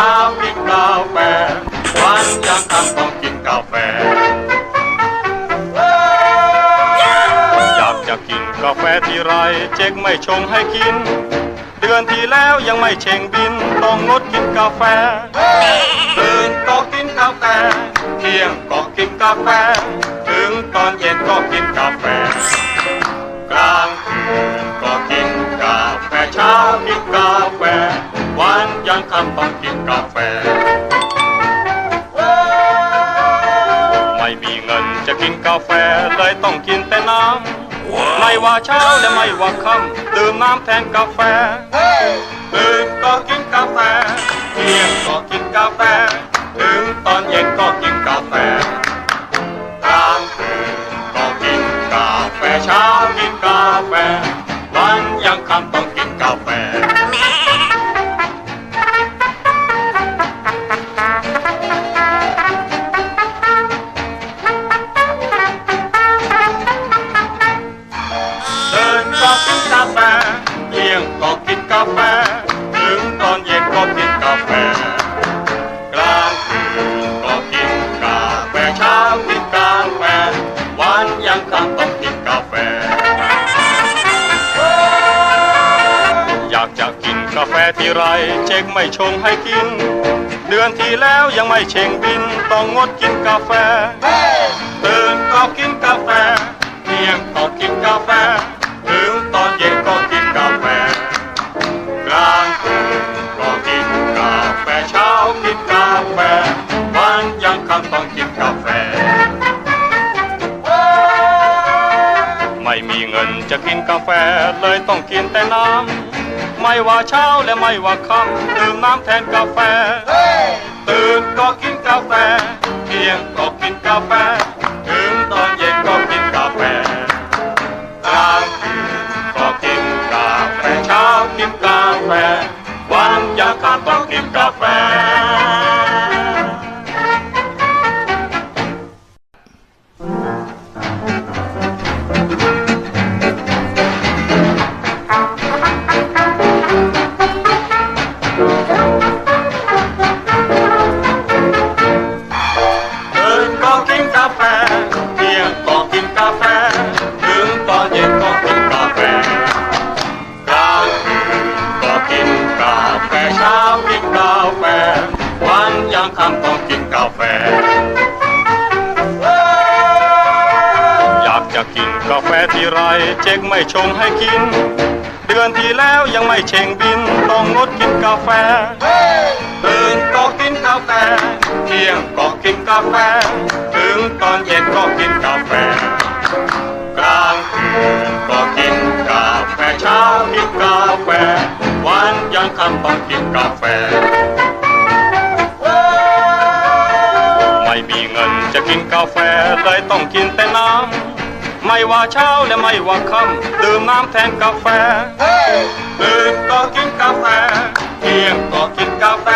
ช้ากินกาแฟวันยังค่ำต้องกินกาแฟ อยากจะกินกาแฟที่ไรเจ๊กไม่ชงให้กิน เดือนที่แล้วยังไม่เชงบินต้องงดกินกาแฟเื่นก็กินกาแฟ เที่ยงก็กินกาแฟ ถึงตอนเย็นก็กินกาแฟ กลางคืนก็กินกาแฟเช้ากินกาแฟ ยังค่ำต้องกินกาแฟ ไม่มีเงินจะกินกาแฟเลยต้องกินแต่น้ำไม่ว่าเช้าและไม่ว่าค่ำดื่มน้ำแทนกาแฟตื่นก็กินกาแฟเที่ยงก็กินกาแฟ ถึงตอนเย็นก็กินกา ตอนเย็นก็กินกาแฟ กลางคืนก็กินกาแฟเช้ากินกาแฟวันยังค่ำต้องกินกาแฟ อยากจะกินกาแฟที่ไรเช็คไม่ชงให้กิน เดือนที่แล้วยังไม่เชงบินต้องงดกินกาแฟตื่นก็กินกาแฟ ยังต้องกินกาแฟ ไม่มีเงินจะกินกาแฟเลยต้องกินแต่น้ำ ไม่ว่าเช้าและไม่ว่าค่ำดื่มน้ำแทนกาแฟ ตื่นก็กินกาแฟเที่ยงก็กินกาแฟ ถึงตอนเย็นก็กินกาแฟกลางคืนก็กินกาแฟเช้ากินกาแฟ วันยังค่ำต้องกินกา แฟเช้ากินกาแฟ วันยังคำต้องกินกาแฟ อยากจะกินกาแฟที่ไรเจ๊กไม่ชงให้กิน เดือนที่แล้วยังไม่เชงบิน ต้องงดกินกาแฟตื่นก็กินกาแฟ เที่ยงก็กินกาแฟ ถึงตอนเย็นก็กินกา ค่ำต้องกินกาแฟ ไม่มีเงินจะกินกาแฟเลยต้องกินแต่น้ำ ไม่ว่าเช้าและไม่ว่าค่ำดื่มน้ำแทนกาแฟตื่นก็กินกาแฟเที่ยงก็กินกาแฟ